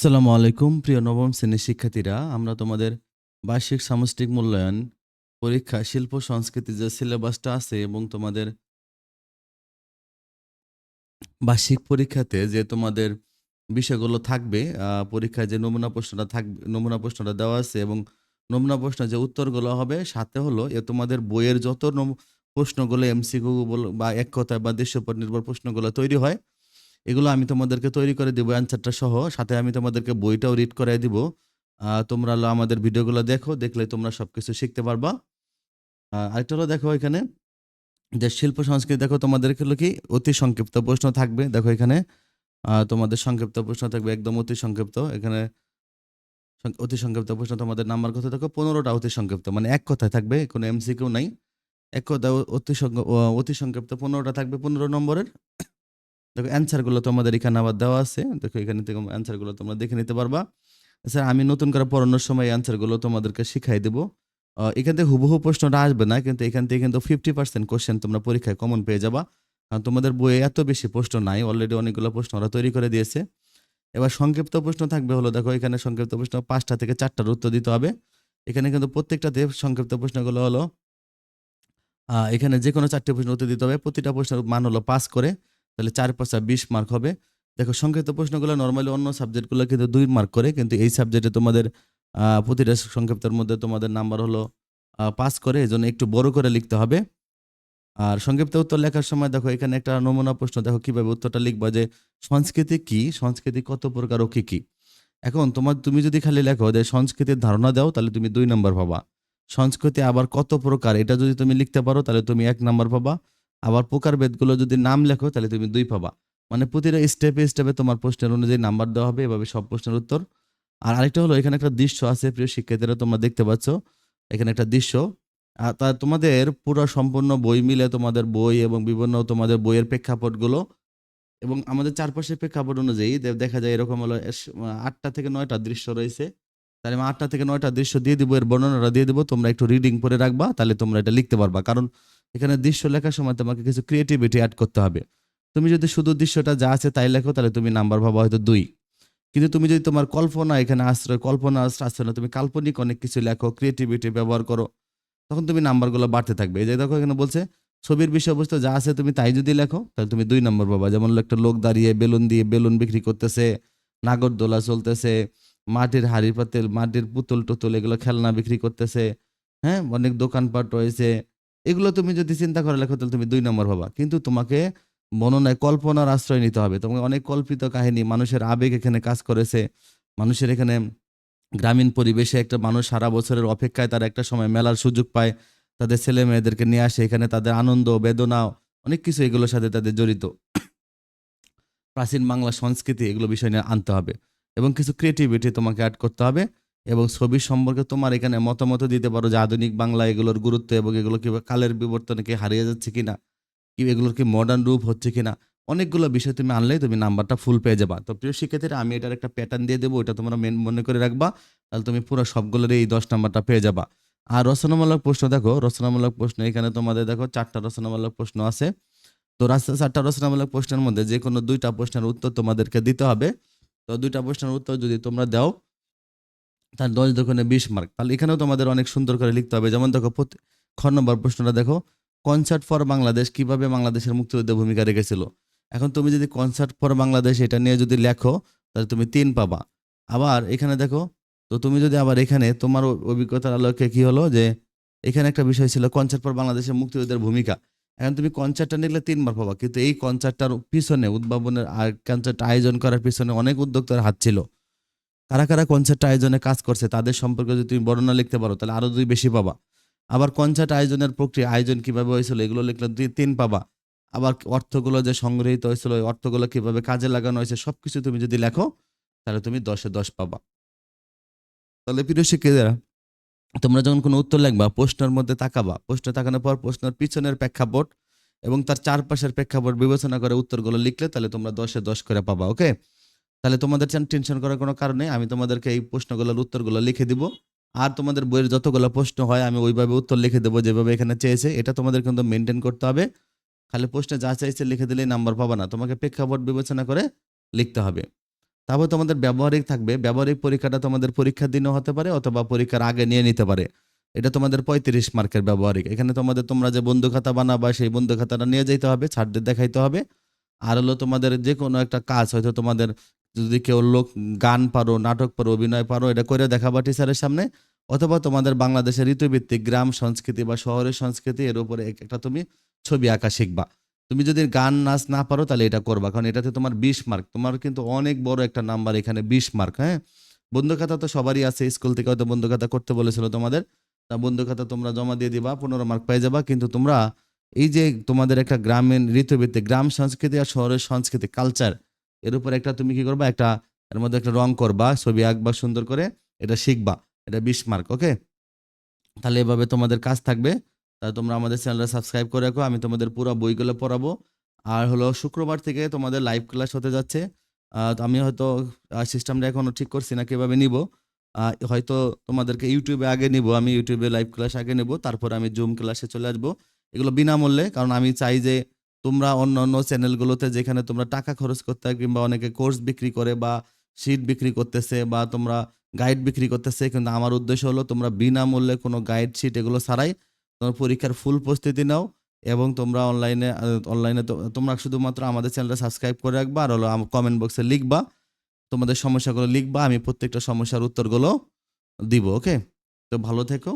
আসসালামু আলাইকুম, প্রিয় নবম শ্রেণির শিক্ষার্থীরা। আমরা তোমাদের বার্ষিক সামষ্টিক মূল্যায়ন পরীক্ষা শিল্প, সংস্কৃতি যে সিলেবাসটা আছে এবং তোমাদের বার্ষিক পরীক্ষাতে যে তোমাদের বিষয়গুলো থাকবে পরীক্ষায় যে নমুনা প্রশ্নটা থাকবে নমুনা প্রশ্নটা দেওয়া আছে এবং নমুনা প্রশ্ন যে উত্তরগুলো হবে, সাথে হলো এ তোমাদের বইয়ের যত প্রশ্নগুলো এমসিকিউ বা এক কথায় বা দেশের উপর নির্ভর প্রশ্নগুলো তৈরি হয় এগুলো আমি তোমাদেরকে তৈরি করে দিব অ্যান্সারটা সহ। সাথে আমি তোমাদেরকে বইটাও রিড করাই দিব। তোমরা আমাদের ভিডিওগুলো দেখো, দেখলে তোমরা সব কিছু শিখতে পারবা। আরেকটা হলো দেখো এখানে, যে শিল্প সংস্কৃতি, দেখো তোমাদেরকে কি? অতি সংক্ষিপ্ত প্রশ্ন থাকবে। দেখো এখানে তোমাদের সংক্ষিপ্ত প্রশ্ন থাকবে, একদম অতি সংক্ষিপ্ত। এখানে অতি সংক্ষিপ্ত প্রশ্ন তোমাদের নাম্বার কথা দেখো পনেরোটা অতি সংক্ষিপ্ত মানে এক কথায় থাকবে, কোনো এমসিকিউ নাই। এক কথায় অ- অতি অতি সংক্ষিপ্ত পনেরোটা থাকবে, পনেরো নম্বরের। দেখো অ্যান্সারগুলো তোমাদের এখানে আবার দেওয়া আছে। দেখো, এখানে থেকে অ্যান্সারগুলো তোমরা দেখে নিতে পারবা। স্যার, আমি নতুন করে পড়ানোর সময় অ্যান্সারগুলো তোমাদেরকে শিখাই দেবো। এখান থেকে হুবহু প্রশ্নটা আসবে না, কিন্তু এখান থেকে কিন্তু ফিফটি পার্সেন্ট কোশ্চেন তোমরা পরীক্ষায় কমন পেয়ে যাবা। কারণ তোমাদের বইয়ে এত বেশি প্রশ্ন নাই অলরেডি অনেকগুলো প্রশ্ন ওরা তৈরি করে দিয়েছে। এবার সংক্ষিপ্ত প্রশ্ন থাকবে হলো, দেখো, এখানে সংক্ষিপ্ত প্রশ্ন পাঁচটা থেকে চারটার উত্তর দিতে হবে। এখানে কিন্তু প্রত্যেকটাতে সংক্ষিপ্ত প্রশ্নগুলো হলো এখানে যে কোনো চারটে প্রশ্ন উত্তর দিতে হবে। প্রতিটা প্রশ্নের মান হলো পাস করে। তাহলে চার পাঁচটা বিশ মার্ক হবে। দেখো, সংক্ষিপ্ত প্রশ্নগুলো নর্মালি অন্য সাবজেক্টগুলো কিন্তু দুই মার্ক করে, কিন্তু এই সাবজেক্টে তোমাদের প্রতিটা সংক্ষিপ্তের মধ্যে তোমাদের নাম্বার হলো পাস করে এই জন্য একটু বড় করে লিখতে হবে। আর সংক্ষিপ্ত উত্তর লেখার সময় দেখো, এখানে একটা নমুনা প্রশ্ন, দেখো কীভাবে উত্তরটা লিখবা যে সংস্কৃতি কি, সংস্কৃতি কত প্রকার ও কি কি? এখন তোমার, তুমি যদি খালি লেখো যে সংস্কৃতির ধারণা দাও, তাহলে তুমি দুই নম্বর পাবা। সংস্কৃতি আবার কত প্রকার, এটা যদি তুমি লিখতে পারো, তাহলে তুমি এক নম্বর পাবা। আবার প্রকারভেদগুলো যদি নাম লেখো, তাহলে তুমি দুই পাবা। মানে প্রতিটা স্টেপে স্টেপে তোমার প্রশ্নের অনুযায়ী নাম্বার দেওয়া হবে, এভাবে সব প্রশ্নের উত্তর। আর আরেকটা হলো, এখানে একটা দৃশ্য আছে, প্রিয় শিক্ষার্থীরা, তোমরা দেখতে পাচ্ছ। এখানে একটা দৃশ্য। আর তা তোমাদের পুরো সম্পূর্ণ বই মিলে তোমাদের বই এবং বিভিন্ন তোমাদের বইয়ের প্রেক্ষাপটগুলো এবং আমাদের চারপাশের প্রেক্ষাপট অনুযায়ী দেখা যায় এরকম হলো আটটা থেকে নয়টা দৃশ্য রয়েছে। তাহলে আমি আটটা থেকে নয়টা দৃশ্য দিয়ে দিব, এর বর্ণনাটা দিয়ে দিব, তোমরা একটু রিডিং করে রাখবা, তাহলে তোমরা এটা লিখতে পারবা। কারণ এখানে দৃশ্য লেখার সময় তোমাকে কিছু ক্রিয়েটিভিটি অ্যাড করতে হবে। তুমি যদি শুধু দৃশ্যটা যা আছে তাই লেখো, তাহলে তুমি নাম্বার পাবা হয়তো দুই। কিন্তু তুমি যদি তোমার কল্পনা, এখানে আশ্রয়, কল্পনা, আশ্রয় না, তুমি কাল্পনিক অনেক কিছু লেখো ক্রিয়েটিভিটি ব্যবহার করো, তখন তুমি নাম্বারগুলো বাড়তে থাকবে। এই যে দেখো এখানে বলছে, ছবির বিষয়বস্তু যা আছে তুমি তাই যদি লেখো, তাহলে তুমি দুই নম্বর পাবা। যেমন একটা লোক দাঁড়িয়ে বেলুন দিয়ে বেলুন বিক্রি করতেছে, নাগরদোলা চলতেছে, মাটির হাড়ি পাতিল মাটির পুতুল টুতুল এগুলো খেলনা বিক্রি করতেছে হ্যাঁ অনেক দোকানপাট রয়েছে এগুলো তুমি যদি চিন্তা করে লেখো, তাহলে তুমি দুই নম্বর পাবা। কিন্তু তোমাকে বর্ণনায় কল্পনার আশ্রয় নিতে হবে। তোমাকে অনেক কল্পিত কাহিনী, মানুষের আবেগ এখানে কাজ করেছে। মানুষের এখানে গ্রামীণ পরিবেশে একটা মানুষ সারা বছরের অপেক্ষায় তার একটা সময় মেলার সুযোগ পায়। তাদের ছেলে মেয়েদেরকে নিয়ে আসে, এখানে তাদের আনন্দ, বেদনা, অনেক কিছু এগুলোর সাথে তাদের জড়িত। প্রাচীন বাংলা সংস্কৃতি এগুলো বিষয় নিয়ে আনতে হবে এবং কিছু ক্রিয়েটিভিটি তোমাকে অ্যাড করতে হবে। এবং ছবি সম্পর্কে তোমার এখানে মতামত দিতে পারো যে আধুনিক বাংলা এগুলোর গুরুত্ব এবং এগুলো কি কালের বিবর্তনে কি হারিয়ে যাচ্ছে কিনা? কি এগুলোর কি মডার্ন রূপ হচ্ছে কিনা? অনেকগুলো বিষয় তুমি আনলেই তুমি নাম্বারটা ফুল পেয়ে যাবা। তো প্রিয় শিক্ষার্থীরা, আমি এটার একটা প্যাটার্ন দিয়ে দেবো ওটা তোমরা মেন মনে করে রাখবা, তাহলে তুমি পুরো সবগুলোর এই দশ নাম্বারটা পেয়ে যাবা। আর রচনামূলক প্রশ্ন দেখো, রচনামূলক প্রশ্ন এখানে তোমাদের দেখো চারটা রচনামূলক প্রশ্ন আছে। তো রাস্তা চারটা রচনামূলক প্রশ্নের মধ্যে যে কোনো দুইটা প্রশ্নের উত্তর তোমাদেরকে দিতে হবে। তো দুইটা প্রশ্নের উত্তর যদি তোমরা দাও তার দশ দোকানে বিশ মার্ক তাহলে এখানেও তোমাদের অনেক সুন্দর করে লিখতে হবে। যেমন দেখো খ নম্বর প্রশ্নটা দেখো কনসার্ট ফর বাংলাদেশ কীভাবে বাংলাদেশের মুক্তিযুদ্ধে ভূমিকা রেখেছিল? এখন তুমি যদি কনসার্ট ফর বাংলাদেশ এটা নিয়ে যদি লেখো, তাহলে তুমি তিন পাবা। আবার এখানে দেখো, তো তুমি যদি আবার এখানে তোমার অভিজ্ঞতার আলোকে কি হলো যে, এখানে একটা বিষয় ছিল কনসার্ট ফর বাংলাদেশের মুক্তিযুদ্ধের ভূমিকা। এখন তুমি কনসার্টটা নিলে তিনবার পাবা। কিন্তু এই কনসার্টটার পিছনে, উদ্ভাবনের আর কনসার্ট আয়োজন করার পিছনে অনেক উদ্যোক্তার হাত ছিল। কারা কারা কনসার্ট আয়োজনে কাজ করছে, তাদের সম্পর্কে যদি তুমি বর্ণনা লিখতে পারো, তাহলে আরও দুই বেশি পাবা। আবার কনসার্ট আয়োজনের প্রক্রিয়া, আয়োজন কীভাবে হয়েছিল, এগুলো লিখলে দুই, তিন পাবা। আবার অর্থগুলো যে সংগৃহীত হয়েছিল, ওই অর্থগুলো কীভাবে কাজে লাগানো হয়েছে সব কিছু তুমি যদি লেখো, তাহলে তুমি দশে দশ পাবা। তাহলে প্রিয় শিক্ষিতেরা তোমরা যখন কোনো উত্তর লিখবা, প্রশ্নের মধ্যে তাকাবা। প্রশ্ন তাকানোর পর প্রশ্নের পিছনের প্রেক্ষাপট এবং তার চারপাশের প্রেক্ষাপট বিবেচনা করে উত্তরগুলো লিখলে তাহলে তোমরা দশে দশ করে পাবা, ওকে? তাহলে তোমাদের টেনশন করার কোনো কারণে আমি তোমাদেরকে এই প্রশ্নগুলোর উত্তরগুলো লিখে দিব। আর তোমাদের বইয়ের যতগুলো প্রশ্ন হয়, আমি ওইভাবে উত্তর লিখে দেবো যেভাবে এখানে চেয়েছে। এটা তোমাদের কিন্তু মেনটেন করতে হবে। খালি প্রশ্নে যা চাইছে লিখে দিলেই নাম্বার পাবা না। তোমাকে প্রেক্ষাপট বিবেচনা করে লিখতে হবে। তারপর তোমাদের ব্যবহারিক থাকবে। ব্যবহারিক পরীক্ষাটা তোমাদের পরীক্ষার দিনও হতে পারে অথবা পরীক্ষার আগে নিয়ে নিতে পারে। এটা তোমাদের পঁয়ত্রিশ মার্কের ব্যবহারিক। এখানে তোমাদের তোমরা যে বন্ধু খাতা বানাবা, সেই বন্ধু খাতাটা নিয়ে যেতে হবে ছাড়দের দেখাইতে হবে। আর হলো তোমাদের যে কোনো একটা কাজ, হয়তো তোমাদের যদি কেউ লোক গান পারো, নাটক পারো, অভিনয় পারো, এটা করে দেখাবা টিচারের সামনে, অথবা তোমাদের বাংলাদেশের ঋতুভিত্তিক গ্রাম, সংস্কৃতি বা শহরের সংস্কৃতি, এর উপরে একটা তুমি ছবি আঁকা শিখবা। তুমি যদি গান, নাচ না পারো, তাহলে এটা করবা, কারণ এটাতে তোমার বিশ মার্ক তোমার কিন্তু অনেক বড় একটা নাম্বার এখানে বিশ মার্ক হ্যাঁ? বন্ধু খাতা তো সবারই আছে, স্কুল থেকে হয়তো বন্ধু খাতা করতে বলেছিল তোমাদের। তা বন্ধু খাতা তোমরা জমা দিয়ে দিবা, পনেরো মার্ক পেয়ে যাবা, কিন্তু তোমরা এই যে তোমাদের একটা গ্রামীণ ঋতুভিত্তিক গ্রাম, সংস্কৃতি আর শহরের সংস্কৃতি কালচার এর উপর একটা তুমি কি করবা? একটা এর মধ্যে একটা রং করবা, ছবি আঁকবা সুন্দর করে, এটা শিখবা, এটা বিশ মার্ক ওকে তাহলে এভাবে তোমাদের কাজ থাকবে। তা তোমরা আমাদের চ্যানেলটা সাবস্ক্রাইব করে রাখো, আমি তোমাদের পুরো বইগুলো পড়াবো। আর হলো শুক্রবার থেকে তোমাদের লাইভ ক্লাস হতে যাচ্ছে। তো আমি হয়তো সিস্টেমটা এখনও ঠিক করছি না, কীভাবে নিব? হয়তো তোমাদেরকে ইউটিউবে আগে নিব, আমি ইউটিউবে লাইভ ক্লাস আগে নেব, তারপর আমি জুম ক্লাসে চলে আসব। এগুলো বিনামূল্যে, কারণ আমি চাই যে তোমরা অন্য অন্য চ্যানেলগুলোতে যেখানে তোমরা টাকা খরচ করতে কিংবা অনেকে কোর্স বিক্রি করে বা শিট বিক্রি করতেছে বা তোমরা গাইড বিক্রি করতেছে, কিন্তু আমার উদ্দেশ্য হলো তোমরা বিনামূল্যে কোনো গাইড শিট এগুলো ছাড়াই তোমার পরীক্ষার ফুল প্রস্তুতি নাও এবং তোমরা অনলাইনে অনলাইনে তোমরা শুধুমাত্র আমাদের চ্যানেলটা সাবস্ক্রাইব করে রাখবা আর হলো কমেন্ট বক্সে লিখবা, তোমাদের সমস্যাগুলো লিখবা, আমি প্রত্যেকটা সমস্যার উত্তরগুলো দিব ওকে তো ভালো থেকো।